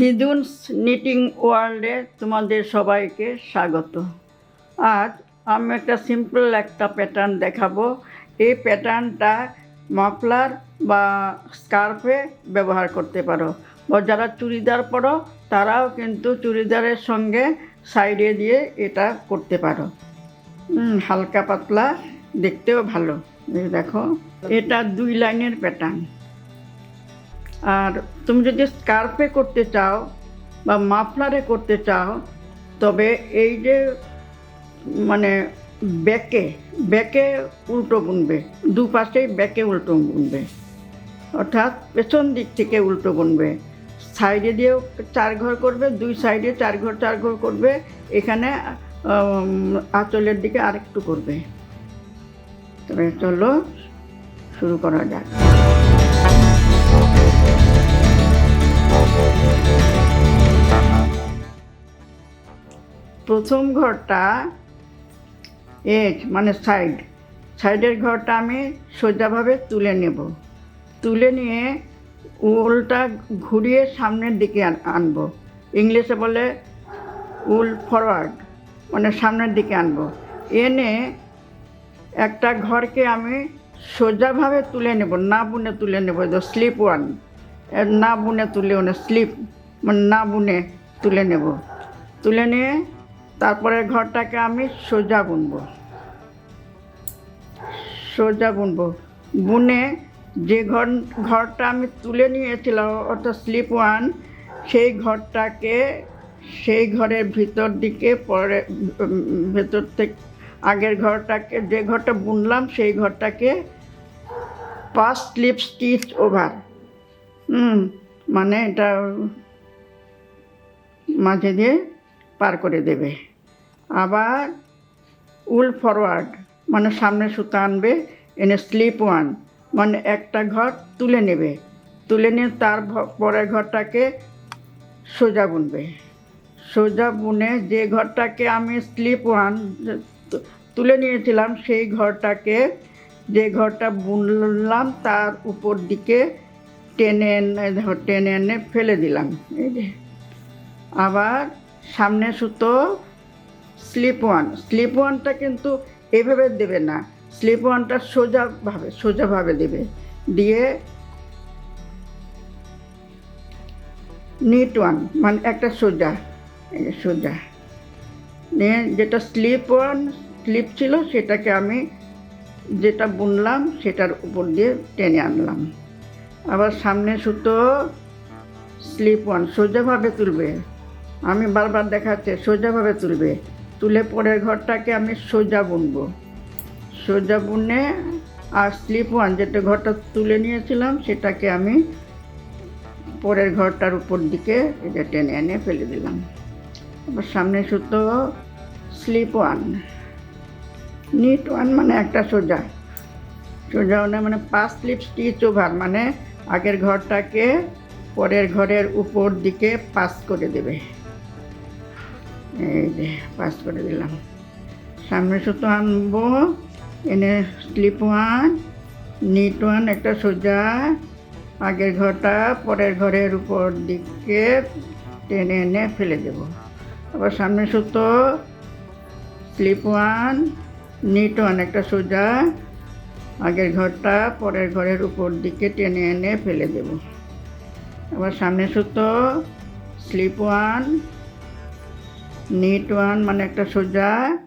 দিদুনস knitting ওয়ার্ল্ডে তোমাদের সবাইকে স্বাগত। আজ আমি একটা সিম্পল একটা প্যাটার্ন দেখাবো। এই প্যাটার্নটা মাফলার বা স্কার্ফে ব্যবহার করতে পারো। বা যারা চুড়িদার পরো, তারাও কিন্তু চুড়িদারের সঙ্গে সাইডে দিয়ে এটা করতে পারো। হালকা পাতলা, দেখতেও ভালো। দেখো, এটা দুই লাইনের প্যাটার্ন। আর তুমি যদি স্কার্ফে করতে চাও বা মাফলারে করতে চাও, তবে এই যে মানে ব্যাকে ব্যাকে উল্টো বুনবে, দুপাশেই ব্যাকে উল্টো বুনবে, অর্থাৎ পেছন দিক থেকে উল্টো বুনবে। সাইডে দিয়েও চার ঘর করবে, দুই সাইডে চার ঘর চার ঘর করবে, এখানে আঁচলের দিকে আরেকটু করবে। তবে চলো শুরু করা যাক। প্রথম ঘরটা এজ মানে সাইড সাইডের ঘরটা আমি সোজাভাবে তুলে নেব। তুলে নিয়ে উলটা ঘুরিয়ে সামনের দিকে আন- আনব। ইংলিশে বলে উল ফরওয়ার্ড মানে সামনের দিকে আনব। এনে একটা ঘরকে আমি সোজাভাবে তুলে নেব, না বুনে তুলে নেব স্লিপ ওয়ান না বুনে তুলে ওনে স্লিপ মানে না বুনে তুলে নেব। তুলে নিয়ে তারপরে ঘরটাকে আমি সোজা বুনবো। সোজা বুনবো। বুনে যে ঘর, ঘরটা আমি তুলে নিয়েছিলাম, অর্থাৎ স্লিপ ওয়ান সেই ঘরটাকে, সেই ঘরের ভিতর দিকে, পরে ভেতর থেকে, আগের ঘরটাকে, যে ঘরটা বুনলাম, সেই ঘরটাকে পাঁচ স্লিপ স্টিচ ওভার হুম মানে এটা মাঝে দিয়ে পার করে দেবে। আবার উল ফরওয়ার্ড মানে সামনে সুতা আনবে, এনে স্লিপ ওয়ান মানে একটা ঘর তুলে নেবে। তুলে নিয়ে তার পরের ঘরটাকে সোজা বুনবে। সোজা বুনে যে ঘরটাকে আমি স্লিপ ওয়ান তুলে নিয়েছিলাম, সেই ঘরটাকে যে ঘরটা বুনলাম, তার উপর দিকে টেনে এনে টেনে এনে ফেলে দিলাম। এই যে। আবার সামনে সুতো স্লিপ ওয়ান স্লিপ ওয়ানটা কিন্তু এভাবে দেবে না। স্লিপ ওয়ানটা সোজাভাবে সোজাভাবে দেবে। দিয়ে নিট ওয়ান মানে একটা সোজা সোজা। নিয়ে যেটা স্লিপ ওয়ান স্লিপ ছিল সেটাকে আমি যেটা বুনলাম সেটার উপর দিয়ে টেনে আনলাম। আবার সামনে সুতো স্লিপ ওয়ান সোজাভাবে তুলবে। আমি বারবার দেখাচ্ছি সোজাভাবে তুলবে। তুলে পরের ঘরটাকে আমি সোজা বুনবো। সোজা বুনে আর স্লিপ ওয়ান যেটা ঘরটা তুলে নিয়েছিলাম, সেটাকে আমি পরের ঘরটার উপর দিকে এটা টেনে এনে ফেলে দিলাম। আবার সামনে সুতো স্লিপ ওয়ান নিট ওয়ান মানে একটা সোজা। সোজা ওনে মানে পাঁচ স্লিপ স্টিচ ওভার মানে আগের ঘরটাকে পরের ঘরের উপর দিকে পাস করে দেবে। এই যে পাস করে দিলাম। সামনে সুতো আনব, এনে স্লিপ ওয়ান নিট ওয়ান একটা সোজা, আগের ঘরটা পরের ঘরের উপর দিকে টেনে এনে ফেলে দেব। আবার সামনে সুতো স্লিপ ওয়ান নিট ওয়ান একটা সোজা, আগের ঘরটা পরের ঘরের উপর দিকে টেনে এনে ফেলে দেব। আবার সামনে সুতো স্লিপ ওয়ান নিট ওয়ান মানে একটা সোজা,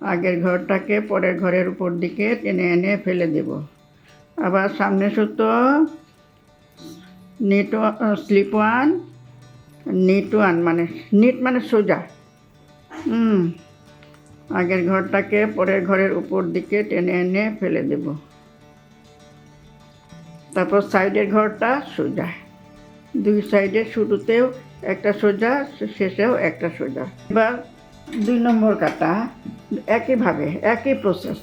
আগের ঘরটাকে পরের ঘরের উপর দিকে টেনে এনে ফেলে দেব। আবার সামনে সুতো knit slip one knit one মানে নিট মানে সোজা। হুম, আগের ঘরটাকে পরের ঘরের উপর দিকে টেনে এনে ফেলে দেব। তারপর সাইডের ঘরটা সোজা। দুই সাইডে শুরুতেও একটা সোজা, শেষেও একটা সোজা। এবার দুই নম্বর কাটা একইভাবে একই প্রসেস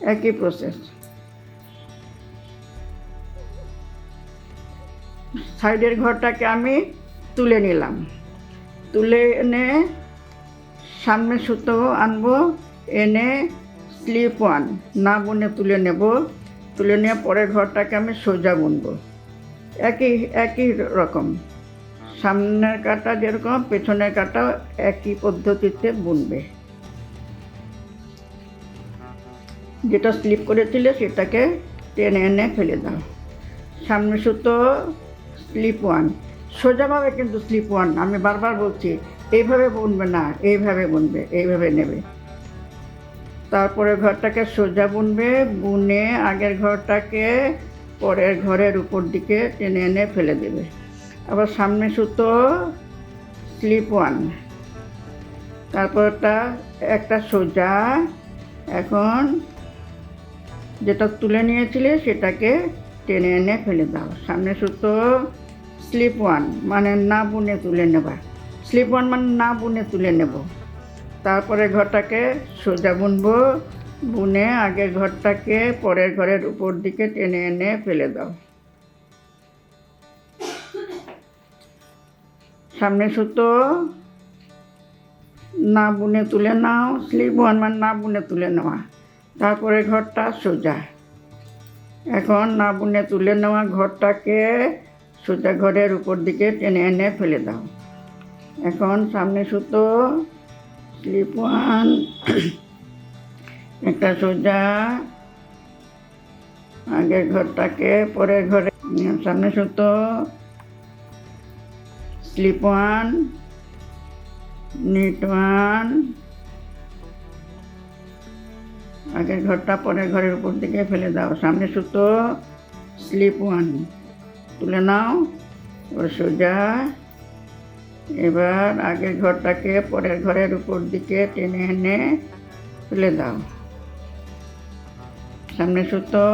একই প্রসেস সাইডের ঘরটাকে আমি তুলে নিলাম। তুলে এনে সামনে সুতো আনব, এনে স্লিপ ওয়ান না বুনে তুলে নেব। তুলে নিয়ে পরের ঘরটাকে আমি সোজা বুনবো। একই একই রকম। সামনের কাটা যেরকম, পেছনের কাটা একই পদ্ধতিতে বুনবে। যেটা স্লিপ করেছিলে সেটাকে টেনে এনে ফেলে দাও। সামনে সুতো স্লিপ ওয়ান সোজাভাবে কিন্তু স্লিপ ওয়ান আমি বারবার বলছি, এইভাবে বুনবে না, এইভাবে বুনবে, এইভাবে নেবে। তারপরে ঘরটাকে সোজা বুনবে, বুনে আগের ঘরটাকে পরের ঘরের উপর দিকে টেনে এনে ফেলে দেবে। আবার সামনে সুতো স্লিপ ওয়ান তারপরটা একটা সোজা। এখন যেটা তুলে নিয়েছিলে সেটাকে টেনে এনে ফেলে দাও। সামনে সুতো স্লিপ ওয়ান মানে না বুনে তুলে নেবা। স্লিপ ওয়ান মানে না বুনে তুলে নেব। তারপরে ঘরটাকে সোজা বুনবো। বুনে আগের ঘরটাকে পরের ঘরের উপর দিকে টেনে এনে ফেলে দাও। সামনে সুতো, না বুনে তুলে নাও স্লিপ ওয়ান মানে না বুনে তুলে নেওয়া। তারপরে ঘরটা সোজা। এখন না বুনে তুলে নেওয়া ঘরটাকে সোজা ঘরের উপর দিকে টেনে এনে ফেলে দাও। এখন সামনে সুতো স্লিপ ওয়ান একটা সোজা। আগের ঘরটাকে পরের ঘরে, সামনে সুতো। স্লিপ ওয়ান নিট ওয়ান আগের ঘরটা পরের ঘরের উপর দিকে ফেলে দাও। সামনে সুতো স্লিপ ওয়ান তুলে নাও, এবার সোজা। এবার আগের ঘরটাকে পরের ঘরের উপর দিকে টেনে এনে ফেলে দাও। সামনে সুতো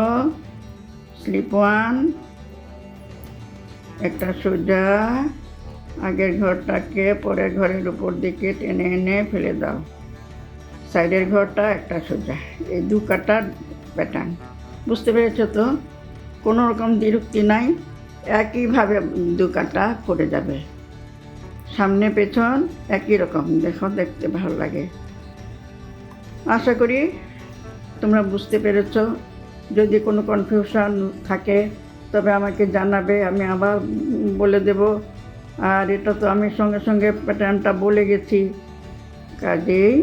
স্লিপ ওয়ান একটা সোজা। আগের ঘরটাকে পরের ঘরের উপর দিকে টেনে এনে ফেলে দাও। সাইডের ঘরটা একটা সোজা। এই দু কাটার প্যাটার্ন বুঝতে পেরেছ তো? কোনো রকম বিরক্তি নাই। একইভাবে দু কাটা করে যাবে। সামনে পেছন একই রকম। দেখো, দেখতে ভালো লাগে। আশা করি তোমরা বুঝতে পেরেছ। যদি কোনো কনফিউশন থাকে, তবে আমাকে জানাবে। আমি আবার বলে দেব। আর এটা তো আমি সঙ্গে সঙ্গে প্যাটার্নটা বলে গেছি। কাজেই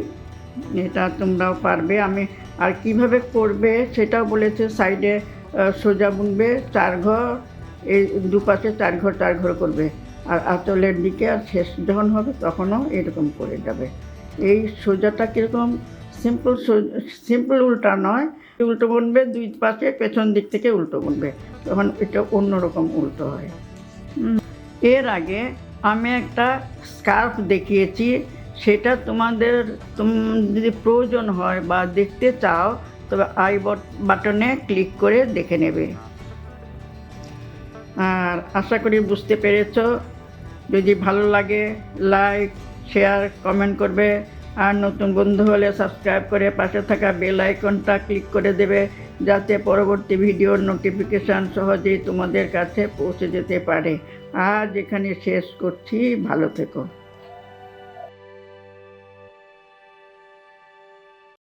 এটা তোমরাও পারবে। আমি আর কীভাবে করবে সেটাও বলেছে সাইডে সোজা বুনবে, চার ঘর, এই দুপাশে চার ঘর চার ঘর করবে। আর আঁচলের দিকে আর শেষ যখন হবে তখনও এরকম করে যাবে। এই সোজাটা কীরকম? সিম্পল সিম্পল উল্টা নয়। উল্টো বুনবে, দুই পাশে পেছন দিক থেকে উল্টো বুনবে। তখন এটা অন্যরকম উল্টো হয়। এর আগে আমি একটা স্কার্ফ দেখিয়েছি, সেটা তোমাদের, তুম, যদি প্রয়োজন হয় বা দেখতে চাও, তবে আই বাটনে ক্লিক করে দেখে নেবে। আর আশা করি বুঝতে পেরেছ। যদি ভালো লাগে লাইক শেয়ার কমেন্ট করবে। আর নতুন বন্ধু হলে সাবস্ক্রাইব করে পাশে থাকা বেল আইকনটা ক্লিক করে দেবে, যাতে পরবর্তী ভিডিওর নোটিফিকেশান সহজেই তোমাদের কাছে পৌঁছে যেতে পারে। আজ এখানে শেষ করছি। ভালো থেকো।